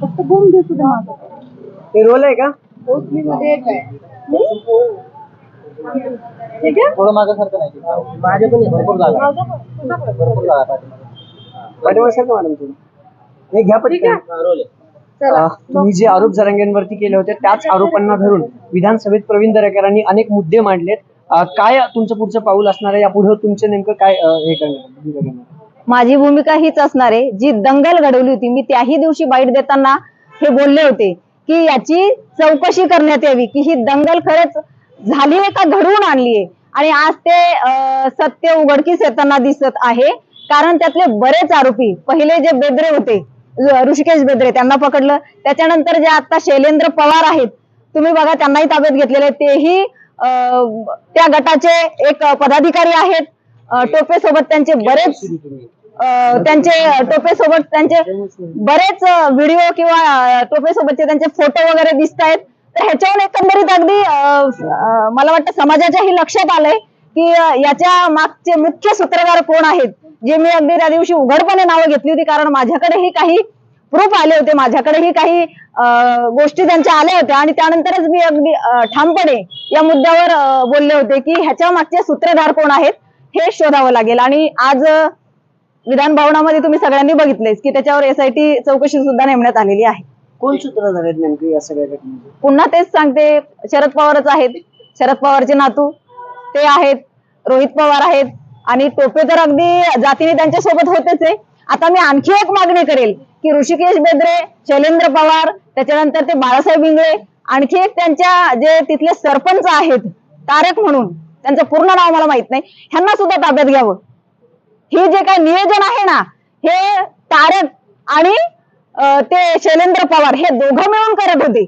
फक्त बूम दे सुद्धा ते रोल आहे का थोडं नाही पण भरपूर जागा. भरपूर जागा पाठीमागे. मॅडम तुम्ही हे घ्या ठीक आहे. पटकन हा, रोल आहे. चला अं, तुम्ही जे आरोप जरांगेंवरती केले होते त्याच आरोपांना धरून विधानसभेत प्रवीण दरेकरांनी अनेक मुद्दे मांडलेत काय तुमचं पुढचं पाऊल असणार आहे यापुढे तुमचं नेमकं काय हे करणार? माझी भूमिका हीच असणार आहे. जी दंगल घडवली होती मी त्याही दिवशी बाईट देताना हे बोलले होते की याची चौकशी करण्यात यावी की ही दंगल खरंच झाली आहे का घडवून आणली आहे? आणि आज ते सत्य उघडकीस येताना दिसत आहे. कारण त्यातले बरेच आरोपी पहिले जे बेदरे होते ऋषिकेश बेदरे त्यांना पकडलं. त्याच्यानंतर जे आता शैलेंद्र पवार आहेत तुम्ही बघा त्यांनाही ताब्यात घेतलेले तेही अं, त्या गटाचे एक पदाधिकारी आहेत. टोपे सोबत त्यांचे बरेच त्यांचे टोपे सोबत त्यांचे बरेच व्हिडिओ किंवा टोपे सोबतचे त्यांचे फोटो वगैरे दिसत आहेत तर ह्याच्यावर एकंदरीत अगदी मला वाटतं समाजाच्याही लक्षात आलंय की याच्या मागचे मुख्य सूत्रधार कोण आहेत? जे मी अगदी त्या दिवशी उघडपणे नावं घेतली होती कारण माझ्याकडेही काही प्रूफ आले होते माझ्याकडेही काही गोष्टी त्यांच्या आल्या होत्या. आणि त्यानंतरच मी अगदी ठामपणे या मुद्द्यावर बोलले होते की ह्याच्या मागचे सूत्रधार कोण आहेत? हे शोधावं लागेल. आणि आज विधान भवनामध्ये तुम्ही सगळ्यांनी बघितलेच की त्याच्यावर एसआयटी चौकशी सुद्धा नेमण्यात आलेली आहे. कोण सूत्रधार आहेत नेमके या सगळ्या घटनेचे? पुन्हा तेच सांगते. शरद पवारच आहेत. शरद पवारचे नातू ते आहेत. रोहित पवार आहेत. आणि टोपे तर अगदी जातीने त्यांच्यासोबत होतेच आहे. आता मी आणखी एक मागणी करेल की ऋषिकेश बेद्रे शैलेंद्र पवार त्याच्यानंतर ते बाळासाहेब इंगळे आणखी एक त्यांच्या जे तिथले सरपंच आहेत तारक म्हणून त्यांचं पूर्ण नाव मला माहीत नाही. ह्यांना सुद्धा ताब्यात घ्यावं. हे जे काही नियोजन आहे ना हे तारक आणि ते शैलेंद्र पवार हे दोघं मिळून करत होते.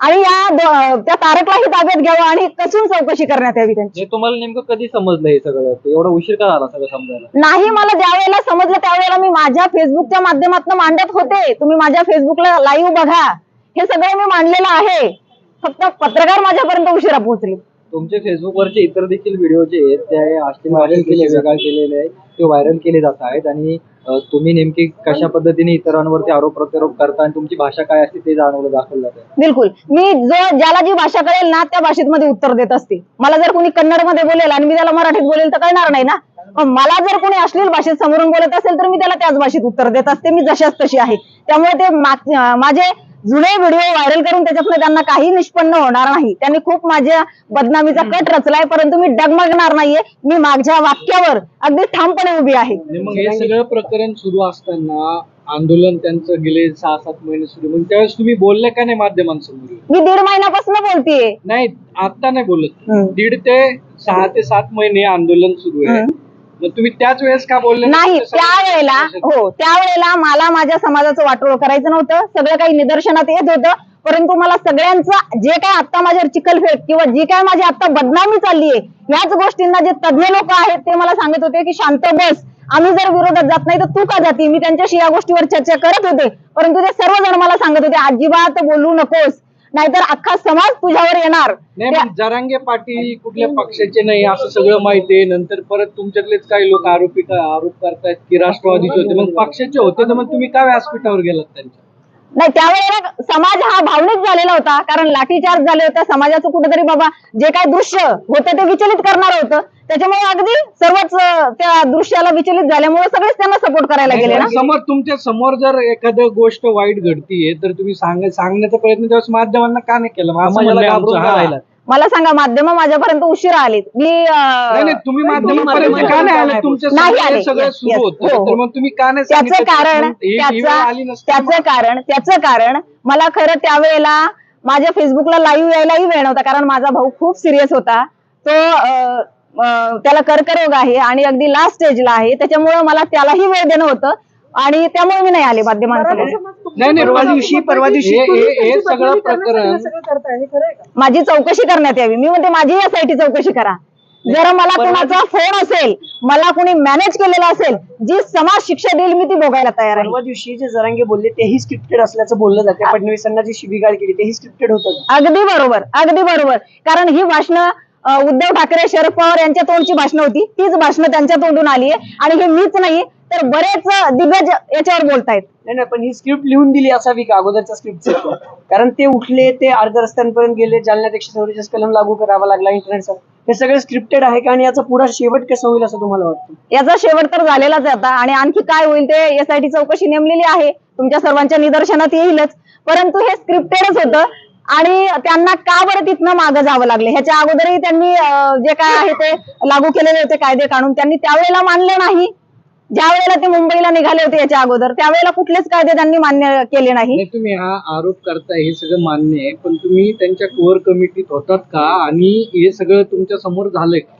आणि या त्या तारकलाही ताब्यात घ्यावं आणि कसून चौकशी करण्यात यावी त्यांची. तुम्हाला नेमकं कधी समजलं हे सगळं? एवढा उशीर का झाला सगळं समजायला? नाही मला ज्या वेळेला समजलं त्यावेळेला मी माझ्या फेसबुकच्या माध्यमातून मांडत होते. तुम्ही माझ्या फेसबुकला लाईव्ह बघा. हे सगळं मी मांडलेलं आहे. फक्त पत्रकार माझ्यापर्यंत उशिरा पोहोचले. तुमचे फेसबुकवरचे इतर देखील व्हिडिओ जे आहेत ते आष्टीन व्हायरल केले वेगळा केलेले आहेत. ते व्हायरल केले जात आहेत आणि अं, तुम्ही नेमकी कशा पद्धतीने इतरांवरती आरोप प्रत्यारोप करता आणि तुमची भाषा काय असते ते जाणवलं दाखवलं जातं बिलकुल. मी जो ज्याला जी भाषा कळेल ना त्या भाषेत मध्ये उत्तर देत असते. मला जर कोणी कन्नडमध्ये बोलेल आणि मी त्याला मराठीत बोलेल तर कळणार नाही ना? मग मला जर कोणी अश्लील भाषेत समोरून बोलत असेल तर मी त्याला त्याच भाषेत उत्तर देत असते. मी जशाच तशी आहे. त्यामुळे ते अं, माझे जुने व्हिडिओ व्हायरल करून त्याच्यातनं त्यांना काही निष्पन्न होणार नाही. त्यांनी खूप माझ्या बदनामीचा कट रचलाय परंतु मी डगमगणार नाहीये. मी माझ्या वाक्यावर अगदी ठामपणे उभी आहे. मग हे सगळं प्रकरण सुरू असताना आंदोलन त्यांचं गेले सहा सात महिने सुरू. मग त्यावेळेस तुम्ही बोलले का नाही माध्यमांसमोर? मी दीड महिन्यापासून बोलतेय. नाही आता नाही बोलत. दीड ते सहा ते सात महिने आंदोलन सुरू आहे. मग तुम्ही त्याच वेळेस का बोलले नाही? त्यावेळेला हो त्यावेळेला मला माझ्या समाजाचं वाटोळ करायचं नव्हतं. सगळं काही निदर्शनात येत होतं. परंतु मला सगळ्यांचं जे काय आता माझ्यावर चिखलफेक किंवा जी काय माझी आता बदनामी चालली आहे याच गोष्टींना जे तज्ञ लोक आहेत ते मला सांगत होते की शांत बस. आम्ही जर विरोधात जात नाही तर तू का जाती? मी त्यांच्याशी या गोष्टीवर चर्चा करत होते. परंतु ते सर्वजण मला सांगत होते अजिबात बोलू नकोस. नाहीतर अख्खा समाज तुझ्यावर येणार. नाही जरांगे पाटील कुठल्या पक्षाचे नाही असं सगळं माहिती आहे. नंतर परत तुमच्यातलेच काही लोक आरोपी आरोप करतायत की राष्ट्रवादीचे होते. मग पक्षाचे होते तर मग तुम्ही का व्यासपीठावर गेलात त्यांच्या? नाही त्यावेळेला समाज हा भावनिक झालेला होता कारण लाठीचार्ज झाले होते समाजाचं कुठेतरी बाबा जे काय दृश्य होतं ते विचलित करणार होतं. त्याच्यामुळे अगदी सर्वच त्या दृश्याला विचलित झाल्यामुळे सगळेच त्यांना सपोर्ट करायला गेले ना. समोर तुमच्यासमोर जर एखादं गोष्ट वाईट घडतीये तर तुम्ही सांग सांगण्याचा प्रयत्न त्यावेळेस माध्यमांना का नाही केला? मला सांगा माध्यम माझ्यापर्यंत उशिरा आलीत मी नाही अं, नाही तुम्ही माध्यमापर्यंत का नाही आले तुमच्या नाही समोर आले. सगळं Yes, सुरू yes. होतं हो, तर. मग तुम्ही का नाही त्याचं सांगितलं? कारण मग ही- ही वेळ आली त्याचा नसती त्याचं कारण त्याचं कारण मला खरं त्यावेळेला माझ्या फेसबुकला लाईव्ह यायलाही वेळ नव्हता कारण माझा भाऊ खूप सिरियस होता तो अं, अं, त्याला कर्करोग आहे आणि अगदी लास्ट स्टेजला आहे त्याच्यामुळे मला त्यालाही वेळ देणं होतं आणि त्यामुळे मी नाही आले माध्यमांकडे. नाही नाही परवा पण- दिवशी परवा दिवशी हे- हे- हे तुमची सगळं बदनामी करण्यासाठी प्रकरण हे सगळं करताय हे खरं आहे का? माझी चौकशी करण्यात यावी. मी म्हणते माझी यासाठी चौकशी करा. जर मला कोणाचा फोन असेल मला कोणी मॅनेज केलेला असेल जी समाज शिक्षा देईल मी ती भोगायला तयार आहे. परवा दिवशी जे जरांगे बोलले तेही स्क्रिप्टेड असल्याचं बोललं जाते. फडणवीसांना जी शिबिगाळ केली तेही स्क्रिप्टेड होतं. अगदी बरोबर अगदी बरोबर. कारण ही भाषणं अं, उद्धव ठाकरे शरद पवार यांच्या तोंडची भाषणं होती. तीच भाषणं त्यांच्या तोंडून आली आहे. आणि हे मीच नाही तर बरेच दिग्गज याच्यावर बोलतायत. नाही नाही पण ही स्क्रिप्ट लिहून दिली असावी का? अगोदरच्या स्क्रिप्ट कारण ते उठले ते अर्ध रस्त्यांपर्यंत गेले जालन्यात एकशे चौवेचाळीस कलम लागू करावा लागला इंटरनेटचा हे सगळं स्क्रिप्टेड आहे का? आणि याचा पुढा शेवट कसं होईल असं तुम्हाला वाटतं? याचा शेवट तर झालेलाच आहे आता. आणि आणखी काय होईल ते एसआयटी चौकशी नेमलेली आहे. तुमच्या सर्वांच्या निदर्शनात येईलच. परंतु हे स्क्रिप्टेडच होतं. आणि त्यांना का बरं तिथनं मागं जावं लागलं? ह्याच्या अगोदरही त्यांनी जे काय आहे ते लागू केलेले होते कायदे काढून त्यांनी त्यावेळेला मानले नाही. ज्या वेळेला ते मुंबईला निघाले होते याच्या अगोदर त्यावेळेला कुठलेच कायदे त्यांनी मान्य केले नाही तुम्ही हा आरोप करताय हे सगळं मान्य आहे पण तुम्ही त्यांच्या कोर कमिटीत होतात का आणि हे सगळं तुमच्यासमोर झालंय का?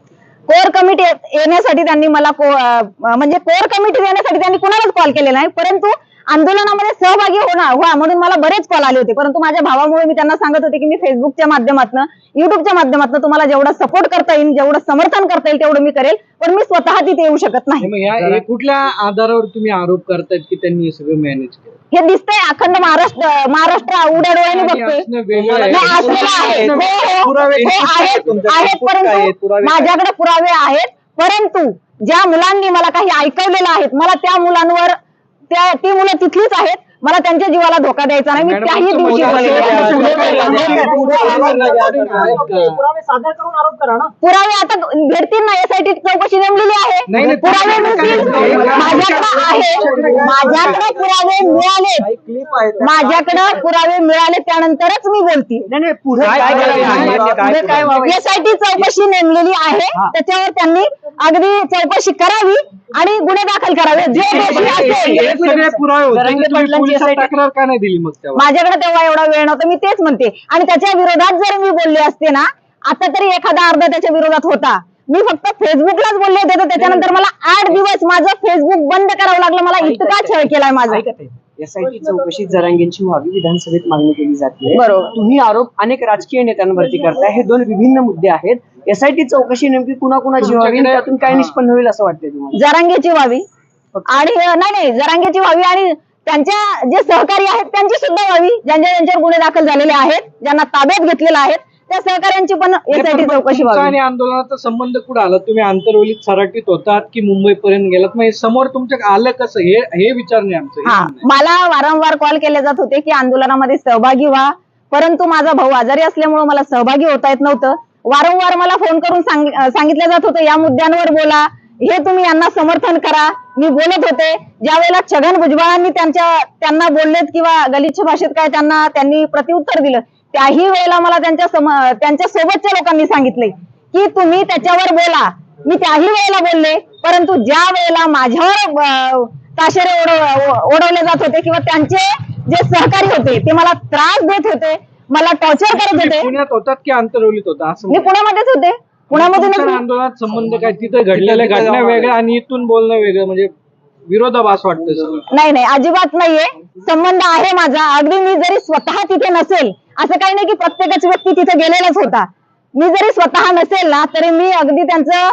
कोर कमिटी येण्यासाठी त्यांनी मला म्हणजे कोर कमिटी येण्यासाठी त्यांनी कुणालाच कॉल केलेला नाही परंतु आंदोलनामध्ये सहभागी होणार व्हा म्हणून मला बरेच कॉल आले होते. परंतु माझ्या भावामुळे मी त्यांना सांगत होते की मी फेसबुकच्या माध्यमातून युट्यूबच्या माध्यमातून तुम्हाला जेवढं सपोर्ट करता येईल जेवढं समर्थन करता येईल तेवढं मी करेल पण मी स्वतः तिथे येऊ शकत नाही. हे कुठल्या आधारावर तुम्ही आरोप करतायत की त्यांनी हे सगळं मॅनेज केलं? हे दिसतंय अखंड महाराष्ट्र महाराष्ट्र उड्या डोळ्याने बघतोय. हो, हो. हो? माझ्याकडे पुरावे आहेत. परंतु ज्या मुलांनी मला काही ऐकवलेलं आहेत मला त्या मुलांवर त्या ती मुलं तिथलीच आहेत. मला त्यांच्या जीवाला धोका द्यायचा नाही. मी त्याही दिवशी. पुरावे सादर करून आरोप करा ना. पुरावे आता भेटतील ना. यासाठी चौकशी नेमलेली आहे. नाही, नाही, पुरावे मिळतील? माझ्याकडे आहे. माझ्याकडे पुरावे मिळाले. माझ्याकडे पुरावे मिळाले त्यानंतरच मी बोलते. एसआयटी चौकशी नेमलेली आहे. त्याच्यावर त्यांनी अगदी चौकशी करावी. आणि गुन्हे दाखल करावे. जे दोषी असेल. हे सगळे पुरावे होते. जरांगे तर तुम्ही पाटलांची पोलिसात SIT तक्रार का नाही दिली मग तेव्हा? माझ्याकडे तेव्हा एवढा वेळ नव्हता. मी तेच म्हणते. आणि त्याच्या विरोधात जर मी बोलले असते ना आता तरी एखादा अर्धा त्याच्या विरोधात होता. मी फक्त फेसबुकलाच बोलले होते. तर त्याच्यानंतर मला आठ दिवस माझं फेसबुक बंद करावं लागलं. मला इतका छळ केलाय माझा. एसआयटी चौकशी जरांगेंची व्हावी विधानसभेत मागणी केली जाते. बरोबर. तुम्ही आरोप अनेक राजकीय नेत्यांवरती करताय. हे दोन विभिन्न मुद्दे आहेत. एसआयटी चौकशी नेमकी कुणाकुणाची व्हावी? आणि त्यातून काय निष्पन्न होईल असं वाटतंय तुम्हाला? जरांगेची व्हावी. आणि नाही नाही जरांगेची व्हावी आणि त्यांच्या जे सहकारी आहेत त्यांची सुद्धा व्हावी. ज्यांच्या ज्यांच्यावर गुन्हे दाखल झालेले आहेत ज्यांना ताब्यात घेतलेले आहेत त्या सहकाऱ्यांची पण यासाठी चौकशी व्हावी. आणि आंदोलनाचा संबंध कुठं आला? तुम्ही आंतरवलीत सराटीत होतात की मुंबई पर्यंत गेलात? मग हे समोर तुमच्या आलं कसं? हे हे विचारणे आमचं. हे हा म्हणणं आहे. मला वारंवार कॉल केले जात होते की आंदोलनामध्ये सहभागी व्हा. परंतु माझा भाऊ आजारी असल्यामुळे मला सहभागी होता येत नव्हतं. वारंवार मला फोन करून सांगितलं जात होतं. या मुद्द्यांवर बोला. हे तुम्ही यांना समर्थन करा. मी बोलत होते. ज्या वेळेला छगन भुजबळांनी त्यांच्या त्यांना बोललेत किंवा गलिच्छ भाषेत काय त्यांना त्यांनी प्रत्युत्तर दिलं त्याही वेळेला मला त्यांच्या सम त्यांच्या सोबतच्या लोकांनी सांगितले की तुम्ही त्याच्यावर बोला. मी त्याही वेळेला बोलले परंतु ज्या वेळेला माझ्यावर ताशेरे ओढवले जात होते किंवा त्यांचे जे सहकारी होते ते मला त्रास देत होते मला टॉर्चर करत तुम्ही होते पुण्यात होतात की आंतरवलीत होता असं मी. पुण्यामध्येच होते. पुण्यामधूनच मी- आंदोलनात संबंध काय? तिथं घडलेल्या घटना वेगळ्या आणि इथून बोलणं वेगळं. म्हणजे विरोधाभास वाटतं सगळं. नाही नाही. अजिबात नाहीये. संबंध आहे माझा. अगदी मी जरी स्वतः तिथे नसेल असं काही नाही की प्रत्येकच व्यक्ती तिथे गेलेलाच होता. मी जरी स्वतः नसेल ना तरी मी अगदी त्यांचं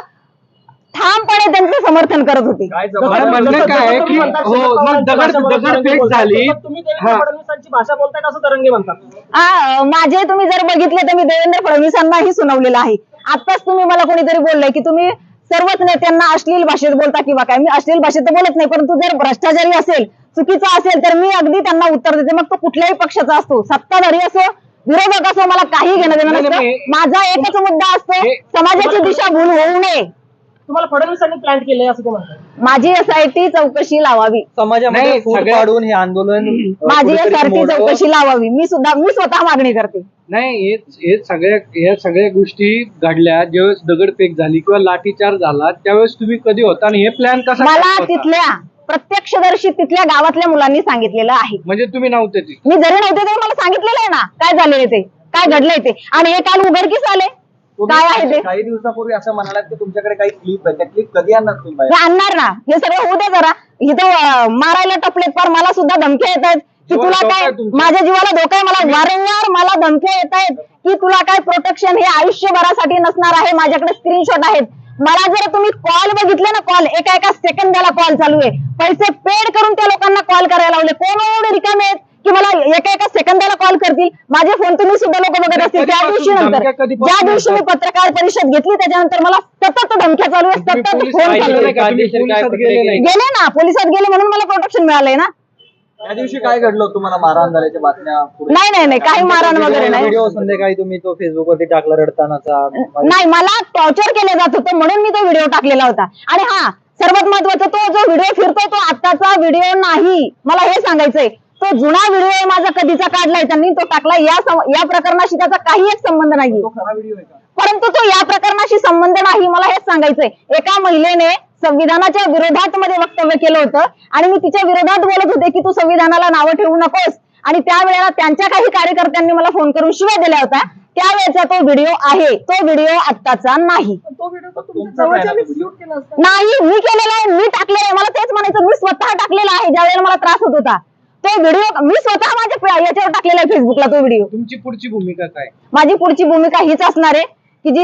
ठामपणे त्यांचं समर्थन करत होते. म्हणणं काय? आहे की हो मग दगड दगडफेक झाली. तुम्ही देवेंद्र हा. फडणवीसांची भाषा बोलताय असं तरंगे म्हणतात. आ, माझे तुम्ही जर बघितले तर मी देवेंद्र फडणवीसांनाही सुनावलेलं आहे. आताच तुम्ही मला कोणीतरी बोललंय की तुम्ही सर्वच नेत्यांना अश्लील भाषेत बोलता किंवा काय? मी अश्लील भाषेत तर बोलत नाही परंतु जर भ्रष्टाचारी असेल चुकीचा असेल तर मी अगदी त्यांना उत्तर देते. मग तो कुठल्याही पक्षाचा असतो. सत्ताधारी असो विरोधक असो मला काही घेणं देणं नाही, नसतं. नाही, माझा एकच मुद्दा असतो हे- समाजाची दिशा भूल होऊ नये. तुम्हाला फडणवीसांनी प्लॅन केलंय असं ते म्हणतात. माझी एसआयटी चौकशी लावावी. समाजामध्ये नाही, फूट सगळ्या- पाडून हे आंदोलन अ, माझी कुठेतरी एसआरटी मोडावं. चौकशी लावावी. मी सुद्धा मी स्वतः मागणी करते. नाही हे हे सगळ्या या सगळ्या गोष्टी घडल्या. ज्यावेळेस दगडफेक झाली किंवा लाठीचार झाला त्यावेळेस तुम्ही कधी होता आणि हे प्लॅन कसा मला करता? होता? तिथल्या प्रत्यक्षदर्शी तिथल्या गावातल्या मुलांनी सांगितलेलं आहे. म्हणजे तुम्ही नव्हते तिथे. मी जरी नव्हते तरी मला सांगितलेलं आहे ना. काय झालेले ते? काय घडलंय ते? आणि हे काल उघडकीस आले. काय आहे ते? काही दिवसापूर्वी असं म्हणालात की तुमच्याकडे काही क्लिप आहे. त्या क्लिप कधी आणणार तुम्ही बाहेर? आणणार ना. हे सगळं होऊ दे जरा. इथं अं, मारायला टपलेत फार. मला सुद्धा धमक्या येत आहेत की जीवाला तुला धोका काय आहे तुमच्या. माझ्या जीवाला धोका आहे. मला वारंवार मला धमक्या येत आहेत की तुला काय प्रोटेक्शन हे आयुष्यभरासाठी नसणार आहे. माझ्याकडे स्क्रीनशॉट आहेत. मला जर तुम्ही कॉल बघितले ना कॉल एका एका सेकंदाला कॉल चालू आहे. पैसे पेड करून त्या लोकांना कॉल करायला लावले. कोण एवढे रिकामे आहेत? की मला एका एका सेकंदाला कॉल करतील. माझे फोन तुम्ही सुद्धा लोक बघत असतील. त्या दिवशी नंतर. ज्या दिवशी मी? पत्रकार परिषद घेतली त्याच्यानंतर मला सतत धमक्या चालू आहे सतत फोन चालू गेले ना पोलिसात गेले म्हणून मला प्रोटेक्शन मिळालंय ना. त्या दिवशी काय घडलं तुम्हाला? मारहाण झाल्याच्या बातम्या? नाही नाही नाही काही मारण वगैरे नाही. व्हिडिओ संध्याकाळी तुम्ही तो फेसबुक वरती टाकला रडतानाचा. नाही मला टॉर्चर केलं जात होतं म्हणून मी तो व्हिडिओ टाकलेला होता. आणि हा सर्वात महत्त्वाचा तो जो व्हिडिओ फिरतोय तो आत्ताचा व्हिडिओ नाही. मला हे सांगायचंय तो जुना व्हिडिओ माझा कधीचा काढलाय त्यांनी तो टाकला या सम- या प्रकरणाशी त्याचा काही एक संबंध नाही. परंतु तो या प्रकरणाशी संबंध नाही मला हेच सांगायचंय. एका महिलेने संविधानाच्या विरोधात मध्ये वक्तव्य केलं होतं आणि मी तिच्या विरोधात बोलत होते की तू संविधानाला नावं ठेवू नकोस. आणि त्यावेळेला त्यांच्या काही कार्यकर्त्यांनी मला फोन करून शिव्या दिल्या होत्या. त्यावेळेचा तो व्हिडिओ आहे. तो व्हिडिओ आत्ताचा नाही. नाही मी केलेला आहे. मी टाकलेला आहे. मला तेच म्हणायचं मी स्वतः टाकलेला आहे. ज्यावेळेला मला त्रास होत होता. तो व्हिडिओ मी स्वतः माझ्या याच्यावर टाकलेला आहे फेसबुकला तो व्हिडिओ तुमची पुढची भूमिका काय? माझी पुढची भूमिका हीच असणार आहे की जी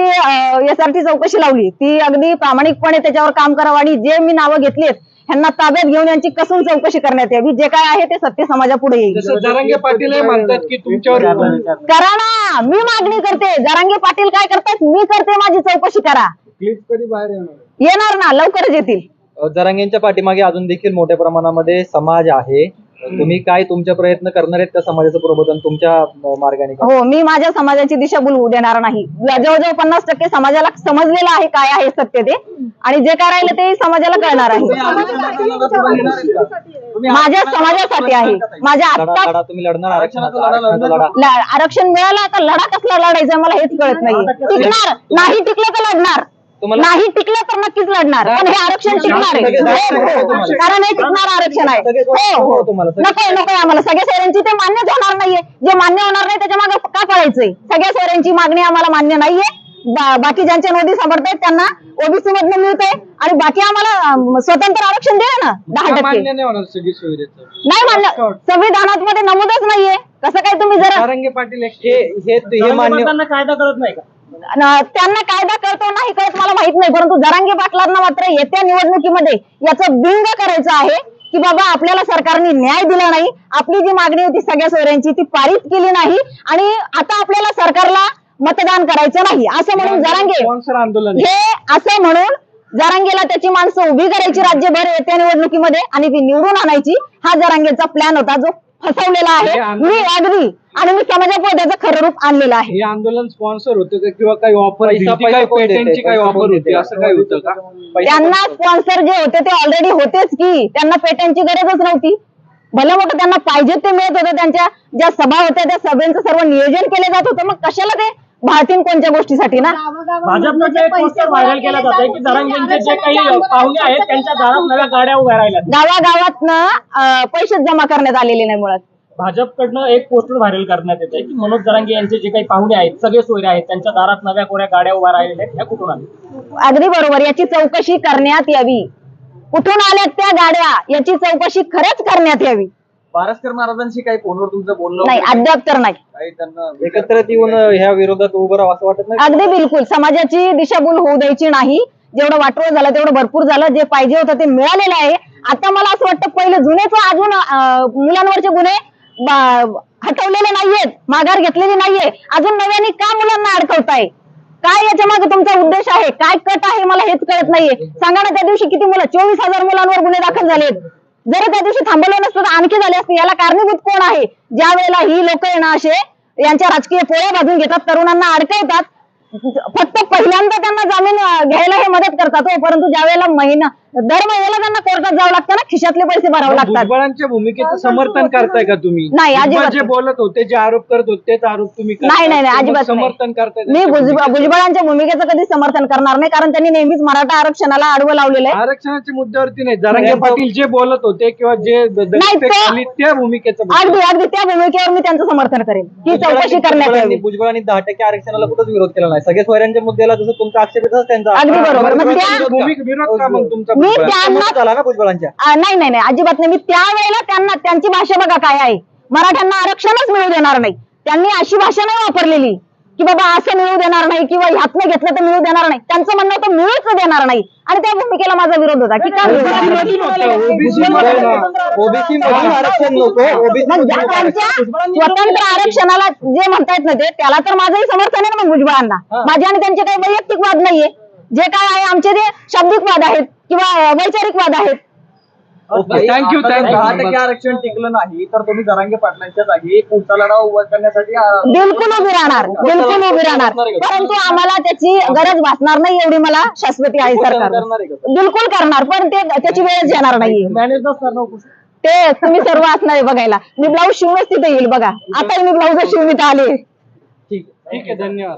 एस आर टी चौकशी लावली ती अगदी प्रामाणिकपणे त्याच्यावर काम करावं आणि जे मी नावं घेतलीत ह्यांना ताब्यात घेऊन यांची कसून चौकशी करण्यात यावी. जे काय आहे ते सत्य समाजापुढे येईल. जसं जरांगे पाटील हे म्हणतात की तुमच्यावर करा ना! मी मागणी करते. जरांगे पाटील काय करतात? मी करते माझी चौकशी करा. क्लिप कधी बाहेर येणार? येणार ना लवकरच येतील. जरांगेंच्या पाठीमागे अजून देखील मोठ्या प्रमाणामध्ये समाज आहे. तुम्ही काय तुमचे प्रयत्न करणार आहेत त्या समाजाचं प्रबोधन तुमच्या मार्गाने का? हो मी माझ्या समाजाची दिशाभूल होऊ देणार नाही. जवळजवळ पन्नास टक्के समाजाला समजलेलं आहे काय आहे सत्य ते. आणि जे काय राहिलं ते समाजाला कळणार आहे. माझ्या समाजासाठी आहे. माझ्या लढा तुम्ही लढणार आरक्षण मिळालं आता लढा कसला लढायचा मला हेच कळत नाही. टिकणार? नाही टिकलं तर लढणार. तुम्हाला- नाही टिकलं तर नक्कीच लढणार. पण हे आरक्षण टिकणार आहे. हो, हो. कारण हे टिकणार आरक्षण आहे. हो हो. तुम्हाला नको नको आम्हाला. सगळ्या सोयऱ्यांची ते मान्यच होणार नाहीये. जे मान्य होणार नाही त्याच्यामागे का पळायचंय? सगळ्या सोयऱ्यांची मागणी आम्हाला मान्य नाहीये. बा- बाकी ज्यांच्या नोंदी सापडतायत त्यांना ओबीसी मधनं मिळतंय. आणि बाकी आम्हाला अं, स्वतंत्र आरक्षण द्या ना दहा टक्के. मान्य नाही होणार सगळी सोयरीचं नाही मान्य. संविधानात मध्ये नमूदच नाहीये. कसं काय तुम्ही जरा पाटील हे हे हे मान्य कायदा कळत नाही का? त्यांना कायदा कळतो नाही कळत मला माहीत नाही परंतु जरांगे पाटलांना मात्र येत्या निवडणुकीमध्ये याचं बिंग करायचं आहे की बाबा आपल्याला सरकारने न्याय दिला नाही आपली जी मागणी होती सगळ्या सोयऱ्यांची ती पारित केली नाही आणि आता आपल्याला सरकारला मतदान करायचं नाही असं म्हणून जरांगे. हे असं म्हणून जरांगेला त्याची माणसं उभी करायची राज्यभर येत्या निवडणुकीमध्ये आणि ती निवडून आणायची हा जरांगेचा प्लॅन होता जो फसवलेला हे आहे मी अगदी आणि मी समाजापुढे त्याचं खरं रूप आणलेलं आहे. हे आंदोलन स्पॉन्सर होतं का किंवा काही ऑफर काही होती? असं काही होतं का? त्यांना स्पॉन्सर जे होते ते ऑलरेडी होतेच की. त्यांना पेटंटची गरजच नव्हती. भलं मोठं त्यांना पाहिजे ते मिळत होतं. त्यांच्या ज्या सभा होत्या त्या सभेचं सर्व नियोजन केलं जात होतं. मग कशाला ते भारतीन कोणत्या गोष्टीसाठी ना? भाजपनं एक पोस्टर व्हायरल केला जात आहे की जरांगेंचे जे काही पाहुणे आहेत त्यांच्या दारात नव्या गाड्या उभ्या राहिल्यात. गावागावातनं पैसे जमा करण्यात आलेले नाही मुळात. भाजपकडनं एक पोस्टर व्हायरल करण्यात येत आहे की मनोज जरांगे यांचे जे काही पाहुणे आहेत सगळे सोयरे आहेत त्यांच्या दारात नव्या कोऱ्या गाड्या उभ्या राहिलेल्या आहेत ह्या कुठून आल्या? अगदी बरोबर याची चौकशी करण्यात यावी. कुठून आल्यात त्या गाड्या? याची चौकशी खरंच करण्यात यावी. पारसकर महाराजांशी काही फोनवर तुमचं बोलणं नाही वगैरे? अद्याप तर नाही. काही त्यांना एकत्रित येऊन ह्या विरोधात उभं राहावं असं वाटत नाही? अगदी बिलकुल. समाजाची दिशाभूल होऊ द्यायची नाही. जेवढं वाटोळ झालं तेवढं भरपूर झालं. जे पाहिजे होतं ते मिळालेलं आहे. आता मला असं वाटतं पहिले जुनेच अजून अं, मुलांवरचे गुन्हे बा- हटवलेले नाहीयेत. माघार घेतलेली नाहीये. अजून नव्याने का मुलांना अडकवताय? काय याच्या मागे तुमचा उद्देश आहे? काय कट आहे? मला हेच कळत नाहीये. सांगा ना त्या दिवशी किती मुलं? चोवीस हजार मुलांवर गुन्हे दाखल झालेत. जर त्या दिवशी थांबवलं नसतं तर आणखी झाले असते. याला कारणीभूत कोण आहे? ज्या वेळेला ही लोक आहे ना असे यांच्या राजकीय पोळ्या बाजून घेतात तरुणांना अडकवतात फक्त पहिल्यांदा त्यांना जामीन घ्यायला हे मदत करतात हो. परंतु ज्या वेळेला महिना दर महिन्याला त्यांना कोर्टात जावं लागतं ना खिशातले पैसे भरावे लागतात भुजबळांच्या भूमिकेचं समर्थन करताय का तुम्ही नाही, भुजबळ अजिबात जे नाही. बोलत होते जे आरोप करत होते तेच आरोप तुम्ही करताय. नाही नाही नाही अजिबात नाही. समर्थन करताय मी त्यांच्या भुजबळ भूमिकेचं. भुजबळांच्या भूमिकेचं कधी समर्थन करणार नाही कारण त्यांनी नेहमीच मराठा आरक्षणाला आडवं लावलेलं आहे आरक्षणाच्या मुद्द्यावरती नाही जरांगे नाही, पाटील जे बोलत होते किंवा जे द- दलित ते- खाली त्या भूमिकेचं बोलत अगदी. अगदी त्या भूमिकेवर मी त्यांचं समर्थन करेन ही चौकशी करण्यात भुजबळांनी यावी भुजबळांनी दहा टक्के आरक्षणाला कुठंच विरोध केला नाही सगळे सोयऱ्यांच्या मुद्द्याला जसं तुमचा आक्षेप आहे तसंच त्यांचा अगदी आहे. बरोबर. मग त्या-? भूमिक- विरोध का मग तुमचा मी? त्यांना विरोध झाला ना भुजबळांच्या आ, नाही नाही नाही अजिबात नाही मी त्यावेळेला त्यांना त्यांची भाषा बघा काय आहे मराठ्यांना आरक्षणच मिळू देणार नाही त्यांनी अशी भाषा नाही वापरलेली की बाबा असं मिळू देणार नाही किंवा ह्यातनं घेतलं तर मिळू देणार नाही त्यांचं म्हणणं होतं मिळूच देणार नाही आणि त्या भूमिकेला माझा विरोध होता की का मिळू देणार नाही? ओबीसी मधून आरक्षण नको ओबीसी मग ज्या- त्यांच्या स्वतंत्र आरक्षणाला जे म्हणतायत ना ते त्याला तर माझंही समर्थन आहे ना मग भुजबळांना माझे आणि त्यांचे काही वैयक्तिक वाद नाहीये जे काय आहे आमचे ते शाब्दिक वाद आहेत किंवा वैचारिक वाद आहेत. थँक्यू दहा टक्के थँक्यू आरक्षण टिकलं नाही तर तुम्ही जरांगे पाटलांच्या जागी पुढचा लढा उभा करण्यासाठी आ- बिलकुल उभी राहणार बिलकुल उभी राहणार. परंतु आम्हाला त्याची गरज भासणार नाही एवढी मला शाश्वती आहे सरकार करणार आहे का? बिलकुल करणार पण ते त्याची वेळच येणार नाहीये. मॅनेज नसणार ना उपोषण. ते तुम्ही सर्व असणार आहे बघायला. मी ब्लाऊज शिवूनच तिथे येईल बघा. आता मी ब्लाऊज शिवून इथं आले. ठीक आहे धन्यवाद.